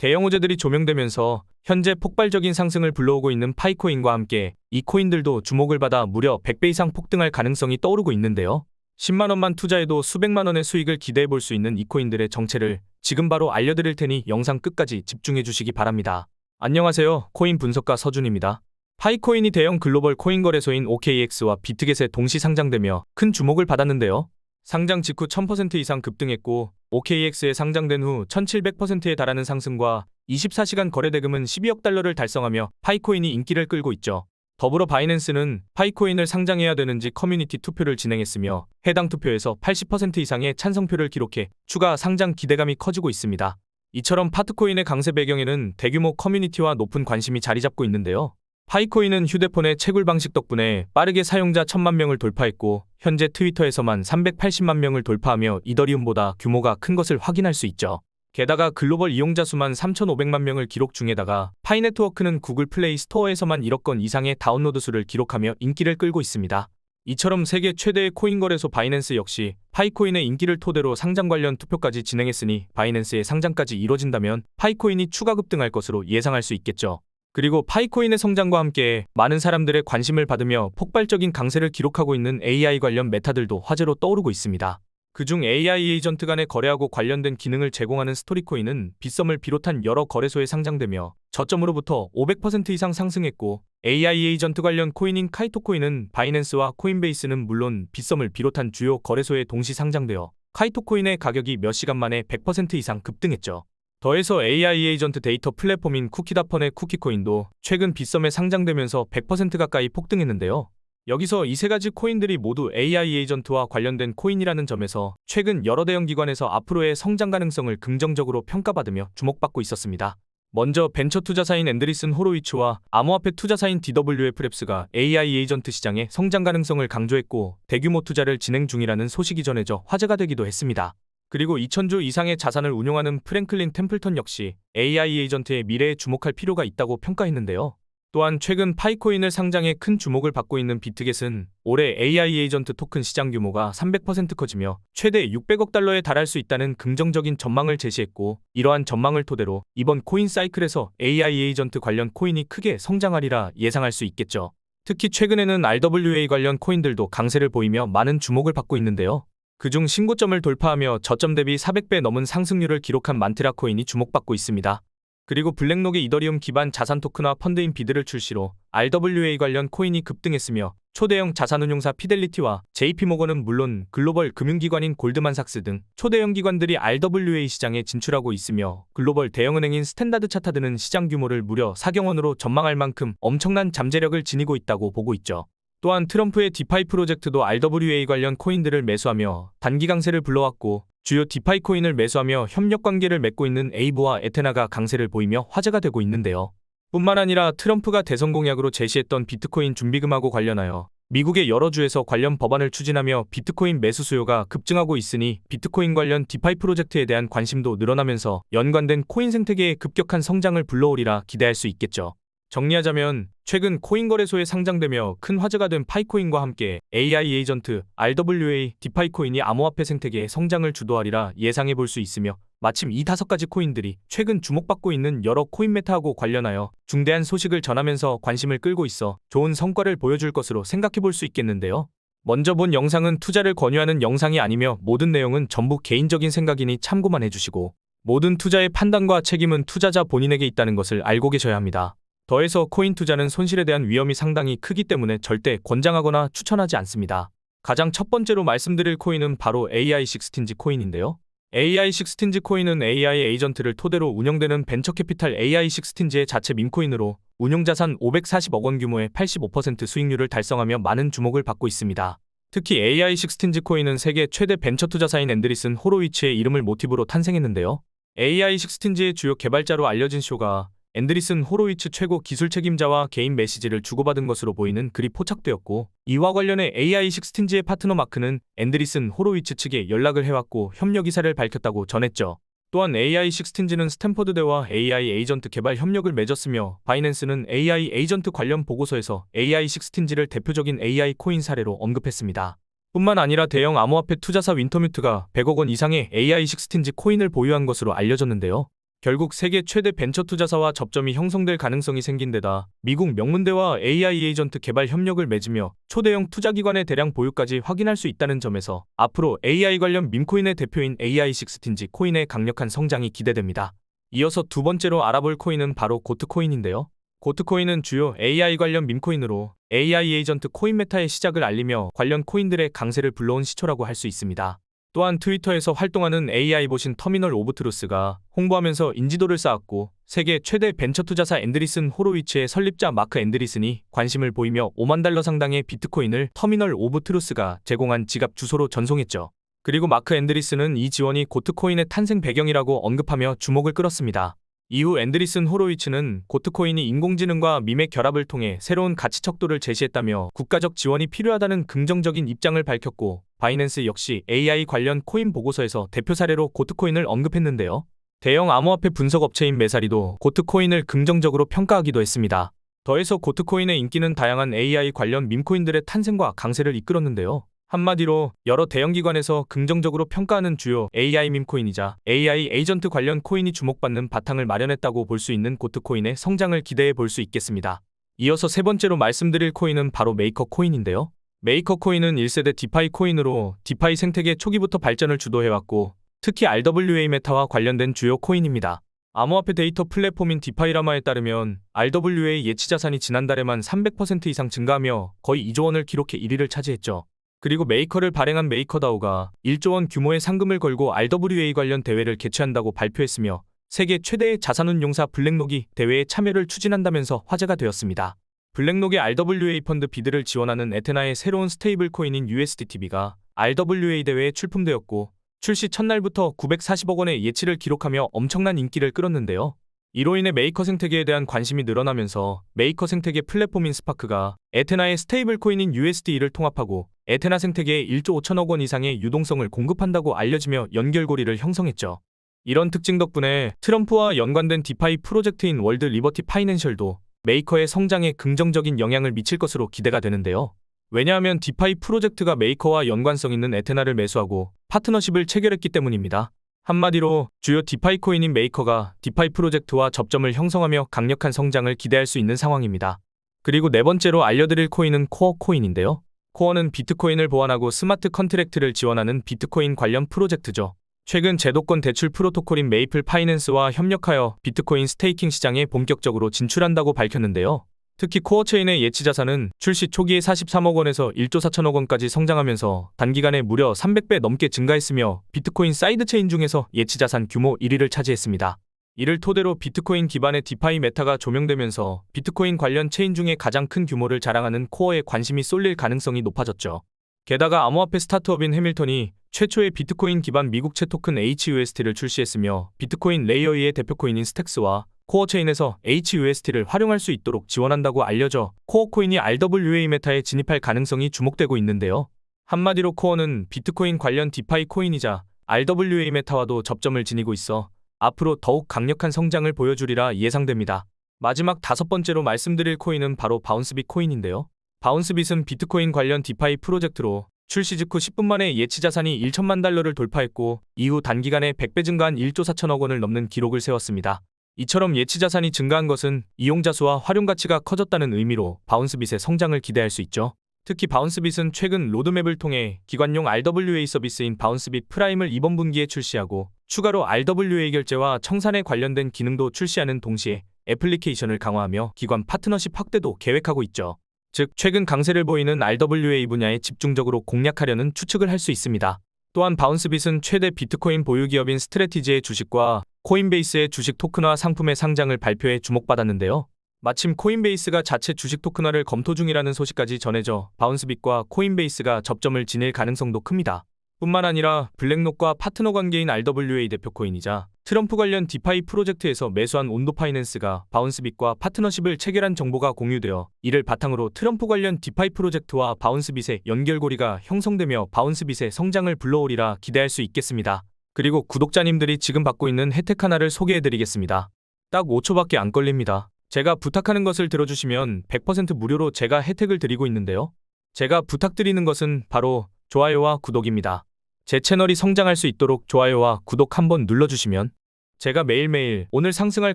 대형 호재들이 조명되면서 현재 폭발적인 상승을 불러오고 있는 파이코인과 함께 이 코인들도 주목을 받아 무려 100배 이상 폭등할 가능성이 떠오르고 있는데요. 10만 원만 투자해도 수백만 원의 수익을 기대해 볼 수 있는 이 코인들의 정체를 지금 바로 알려드릴 테니 영상 끝까지 집중해 주시기 바랍니다. 안녕하세요. 코인 분석가 서준입니다. 파이코인이 대형 글로벌 코인 거래소인 OKX와 비트겟에 동시 상장되며 큰 주목을 받았는데요. 상장 직후 1000% 이상 급등했고 OKX에 상장된 후 1700%에 달하는 상승과 24시간 거래 대금은 12억 달러를 달성하며 파이코인이 인기를 끌고 있죠. 더불어 바이낸스는 파이코인을 상장해야 되는지 커뮤니티 투표를 진행했으며 해당 투표에서 80% 이상의 찬성표를 기록해 추가 상장 기대감이 커지고 있습니다. 이처럼 파트코인의 강세 배경에는 대규모 커뮤니티와 높은 관심이 자리 잡고 있는데요. 파이코인은 휴대폰의 채굴 방식 덕분에 빠르게 사용자 1000만 명을 돌파했고 현재 트위터에서만 380만 명을 돌파하며 이더리움보다 규모가 큰 것을 확인할 수 있죠. 게다가 글로벌 이용자 수만 3,500만 명을 기록 중에다가 파이네트워크는 구글 플레이 스토어에서만 1억 건 이상의 다운로드 수를 기록하며 인기를 끌고 있습니다. 이처럼 세계 최대의 코인 거래소 바이낸스 역시 파이코인의 인기를 토대로 상장 관련 투표까지 진행했으니 바이낸스의 상장까지 이뤄진다면 파이코인이 추가 급등할 것으로 예상할 수 있겠죠. 그리고 파이코인의 성장과 함께 많은 사람들의 관심을 받으며 폭발적인 강세를 기록하고 있는 AI 관련 메타들도 화제로 떠오르고 있습니다. 그중 AI 에이전트 간의 거래하고 관련된 기능을 제공하는 스토리코인은 빗썸을 비롯한 여러 거래소에 상장되며 저점으로부터 500% 이상 상승했고 AI 에이전트 관련 코인인 카이토코인은 바이낸스와 코인베이스는 물론 빗썸을 비롯한 주요 거래소에 동시 상장되어 카이토코인의 가격이 몇 시간 만에 100% 이상 급등했죠. 더해서 AI 에이전트 데이터 플랫폼인 쿠키다펀의 쿠키코인도 최근 빗썸에 상장되면서 100% 가까이 폭등했는데요. 여기서 이 세 가지 코인들이 모두 AI 에이전트와 관련된 코인이라는 점에서 최근 여러 대형 기관에서 앞으로의 성장 가능성을 긍정적으로 평가받으며 주목받고 있었습니다. 먼저 벤처 투자사인 앤드리슨 호로위츠와 암호화폐 투자사인 DWF 랩스가 AI 에이전트 시장의 성장 가능성을 강조했고 대규모 투자를 진행 중이라는 소식이 전해져 화제가 되기도 했습니다. 그리고 2천조 이상의 자산을 운용하는 프랭클린 템플턴 역시 AI 에이전트의 미래에 주목할 필요가 있다고 평가했는데요. 또한 최근 파이코인을 상장해 큰 주목을 받고 있는 비트겟은 올해 AI 에이전트 토큰 시장 규모가 300% 커지며 최대 600억 달러에 달할 수 있다는 긍정적인 전망을 제시했고 이러한 전망을 토대로 이번 코인 사이클에서 AI 에이전트 관련 코인이 크게 성장하리라 예상할 수 있겠죠. 특히 최근에는 RWA 관련 코인들도 강세를 보이며 많은 주목을 받고 있는데요. 그중 신고점을 돌파하며 저점 대비 400배 넘은 상승률을 기록한 만테라 코인이 주목받고 있습니다. 그리고 블랙록의 이더리움 기반 자산 토큰화 펀드인 비드를 출시로 RWA 관련 코인이 급등했으며 초대형 자산운용사 피델리티와 JP모건은 물론 글로벌 금융기관인 골드만삭스 등 초대형 기관들이 RWA 시장에 진출하고 있으며 글로벌 대형은행인 스탠다드 차타드는 시장 규모를 무려 4경원으로 전망할 만큼 엄청난 잠재력을 지니고 있다고 보고 있죠. 또한 트럼프의 디파이 프로젝트도 RWA 관련 코인들을 매수하며 단기 강세를 불러왔고 주요 디파이 코인을 매수하며 협력 관계를 맺고 있는 에이브와 에테나가 강세를 보이며 화제가 되고 있는데요. 뿐만 아니라 트럼프가 대선 공약으로 제시했던 비트코인 준비금하고 관련하여 미국의 여러 주에서 관련 법안을 추진하며 비트코인 매수 수요가 급증하고 있으니 비트코인 관련 디파이 프로젝트에 대한 관심도 늘어나면서 연관된 코인 생태계의 급격한 성장을 불러오리라 기대할 수 있겠죠. 정리하자면 최근 코인 거래소에 상장되며 큰 화제가 된 파이코인과 함께 AI 에이전트, RWA, 디파이코인이 암호화폐 생태계의 성장을 주도하리라 예상해 볼 수 있으며 마침 이 다섯 가지 코인들이 최근 주목받고 있는 여러 코인 메타하고 관련하여 중대한 소식을 전하면서 관심을 끌고 있어 좋은 성과를 보여줄 것으로 생각해 볼 수 있겠는데요. 먼저 본 영상은 투자를 권유하는 영상이 아니며 모든 내용은 전부 개인적인 생각이니 참고만 해주시고 모든 투자의 판단과 책임은 투자자 본인에게 있다는 것을 알고 계셔야 합니다. 더해서 코인 투자는 손실에 대한 위험이 상당히 크기 때문에 절대 권장하거나 추천하지 않습니다. 가장 첫 번째로 말씀드릴 코인은 바로 AI 식스틴지 코인인데요. AI 식스틴지 코인은 AI 에이전트를 토대로 운영되는 벤처 캐피탈 AI 식스틴지의 자체 밈코인으로 운용자산 540억 원 규모의 85% 수익률을 달성하며 많은 주목을 받고 있습니다. 특히 AI 식스틴지 코인은 세계 최대 벤처 투자사인 앤드리슨 호로위치의 이름을 모티브로 탄생했는데요. AI 식스틴지의 주요 개발자로 알려진 쇼가 앤드리슨 호로위츠 최고 기술 책임자와 개인 메시지를 주고받은 것으로 보이는 글이 포착되었고 이와 관련해 AI 식스틴지의 파트너 마크는 앤드리슨 호로위츠 측에 연락을 해왔고 협력 의사를 밝혔다고 전했죠. 또한 AI 식스틴지는 스탠퍼드대와 AI 에이전트 개발 협력을 맺었으며 바이낸스는 AI 에이전트 관련 보고서에서 AI 식스틴지를 대표적인 AI 코인 사례로 언급했습니다. 뿐만 아니라 대형 암호화폐 투자사 윈터뮤트가 100억 원 이상의 AI 식스틴지 코인을 보유한 것으로 알려졌는데요. 결국 세계 최대 벤처 투자사와 접점이 형성될 가능성이 생긴 데다 미국 명문대와 AI 에이전트 개발 협력을 맺으며 초대형 투자기관의 대량 보유까지 확인할 수 있다는 점에서 앞으로 AI 관련 밈코인의 대표인 AI16인지 코인의 강력한 성장이 기대됩니다. 이어서 두 번째로 알아볼 코인은 바로 고트코인인데요. 고트코인은 주요 AI 관련 밈코인으로 AI 에이전트 코인 메타의 시작을 알리며 관련 코인들의 강세를 불러온 시초라고 할 수 있습니다. 또한 트위터에서 활동하는 AI 보신 터미널 오브 트루스가 홍보하면서 인지도를 쌓았고 세계 최대 벤처 투자사 앤드리슨 호로위츠의 설립자 마크 앤드리슨이 관심을 보이며 5만 달러 상당의 비트코인을 터미널 오브 트루스가 제공한 지갑 주소로 전송했죠. 그리고 마크 앤드리슨은 이 지원이 고트코인의 탄생 배경이라고 언급하며 주목을 끌었습니다. 이후 앤드리슨 호로위츠는 고트코인이 인공지능과 밈의 결합을 통해 새로운 가치 척도를 제시했다며 국가적 지원이 필요하다는 긍정적인 입장을 밝혔고 바이낸스 역시 AI 관련 코인 보고서에서 대표 사례로 고트코인을 언급했는데요. 대형 암호화폐 분석 업체인 메사리도 고트코인을 긍정적으로 평가하기도 했습니다. 더해서 고트코인의 인기는 다양한 AI 관련 밈코인들의 탄생과 강세를 이끌었는데요. 한마디로 여러 대형 기관에서 긍정적으로 평가하는 주요 AI 밈코인이자 AI 에이전트 관련 코인이 주목받는 바탕을 마련했다고 볼 수 있는 고트코인의 성장을 기대해 볼 수 있겠습니다. 이어서 세 번째로 말씀드릴 코인은 바로 메이커 코인인데요. 메이커 코인은 1세대 디파이 코인으로 디파이 생태계 초기부터 발전을 주도해왔고 특히 RWA 메타와 관련된 주요 코인입니다. 암호화폐 데이터 플랫폼인 디파이라마에 따르면 RWA 예치 자산이 지난달에만 300% 이상 증가하며 거의 2조 원을 기록해 1위를 차지했죠. 그리고 메이커를 발행한 메이커다오가 1조 원 규모의 상금을 걸고 RWA 관련 대회를 개최한다고 발표했으며 세계 최대의 자산운용사 블랙록이 대회에 참여를 추진한다면서 화제가 되었습니다. 블랙록의 RWA 펀드 비드를 지원하는 에테나의 새로운 스테이블 코인인 USDTB가 RWA 대회에 출품되었고 출시 첫날부터 940억 원의 예치를 기록하며 엄청난 인기를 끌었는데요. 이로 인해 메이커 생태계에 대한 관심이 늘어나면서 메이커 생태계 플랫폼인 스파크가 에테나의 스테이블 코인인 USD를 통합하고 에테나 생태계에 1조 5천억 원 이상의 유동성을 공급한다고 알려지며 연결고리를 형성했죠. 이런 특징 덕분에 트럼프와 연관된 디파이 프로젝트인 월드 리버티 파이낸셜도 메이커의 성장에 긍정적인 영향을 미칠 것으로 기대가 되는데요. 왜냐하면 디파이 프로젝트가 메이커와 연관성 있는 에테나를 매수하고 파트너십을 체결했기 때문입니다. 한마디로 주요 디파이 코인인 메이커가 디파이 프로젝트와 접점을 형성하며 강력한 성장을 기대할 수 있는 상황입니다. 그리고 네 번째로 알려드릴 코인은 코어 코인인데요. 코어는 비트코인을 보완하고 스마트 컨트랙트를 지원하는 비트코인 관련 프로젝트죠. 최근 제도권 대출 프로토콜인 메이플 파이낸스와 협력하여 비트코인 스테이킹 시장에 본격적으로 진출한다고 밝혔는데요. 특히 코어체인의 예치 자산은 출시 초기에 43억 원에서 1조 4천억 원까지 성장하면서 단기간에 무려 300배 넘게 증가했으며 비트코인 사이드체인 중에서 예치 자산 규모 1위를 차지했습니다. 이를 토대로 비트코인 기반의 디파이 메타가 조명되면서 비트코인 관련 체인 중에 가장 큰 규모를 자랑하는 코어에 관심이 쏠릴 가능성이 높아졌죠. 게다가 암호화폐 스타트업인 해밀턴이 최초의 비트코인 기반 미국채 토큰 HUST를 출시했으며 비트코인 레이어 2의 대표 코인인 스택스와 코어 체인에서 HUST를 활용할 수 있도록 지원한다고 알려져 코어 코인이 RWA 메타에 진입할 가능성이 주목되고 있는데요. 한마디로 코어는 비트코인 관련 디파이 코인이자 RWA 메타와도 접점을 지니고 있어 앞으로 더욱 강력한 성장을 보여주리라 예상됩니다. 마지막 다섯 번째로 말씀드릴 코인은 바로 바운스빗 코인인데요. 바운스빗은 비트코인 관련 디파이 프로젝트로 출시 직후 10분 만에 예치 자산이 1천만 달러를 돌파했고 이후 단기간에 100배 증가한 1조 4천억 원을 넘는 기록을 세웠습니다. 이처럼 예치 자산이 증가한 것은 이용자 수와 활용 가치가 커졌다는 의미로 바운스빗의 성장을 기대할 수 있죠. 특히 바운스빗은 최근 로드맵을 통해 기관용 RWA 서비스인 바운스빗 프라임을 이번 분기에 출시하고 추가로 RWA 결제와 청산에 관련된 기능도 출시하는 동시에 애플리케이션을 강화하며 기관 파트너십 확대도 계획하고 있죠. 즉, 최근 강세를 보이는 RWA 분야에 집중적으로 공략하려는 추측을 할 수 있습니다. 또한 바운스빗은 최대 비트코인 보유 기업인 스트레티지의 주식과 코인베이스의 주식 토큰화 상품의 상장을 발표해 주목받았는데요. 마침 코인베이스가 자체 주식 토큰화를 검토 중이라는 소식까지 전해져 바운스빗과 코인베이스가 접점을 지닐 가능성도 큽니다. 뿐만 아니라 블랙록과 파트너 관계인 RWA 대표 코인이자 트럼프 관련 디파이 프로젝트에서 매수한 온도 파이낸스가 바운스빗과 파트너십을 체결한 정보가 공유되어 이를 바탕으로 트럼프 관련 디파이 프로젝트와 바운스빗의 연결고리가 형성되며 바운스빗의 성장을 불러오리라 기대할 수 있겠습니다. 그리고 구독자님들이 지금 받고 있는 혜택 하나를 소개해드리겠습니다. 딱 5초밖에 안 걸립니다. 제가 부탁하는 것을 들어주시면 100% 무료로 제가 혜택을 드리고 있는데요. 제가 부탁드리는 것은 바로 좋아요와 구독입니다. 제 채널이 성장할 수 있도록 좋아요와 구독 한번 눌러주시면 제가 매일매일 오늘 상승할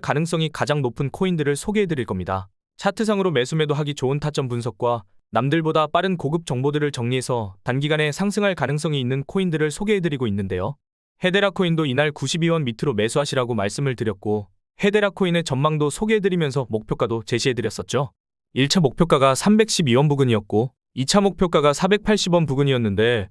가능성이 가장 높은 코인들을 소개해 드릴 겁니다. 차트상으로 매수 매도 하기 좋은 타점 분석과 남들보다 빠른 고급 정보들을 정리해서 단기간에 상승할 가능성이 있는 코인들을 소개해 드리고 있는데요. 헤데라 코인도 이날 92원 밑으로 매수하시라고 말씀을 드렸고 헤데라 코인의 전망도 소개해 드리면서 목표가도 제시해 드렸었죠. 1차 목표가가 312원 부근이었고 2차 목표가가 480원 부근이었는데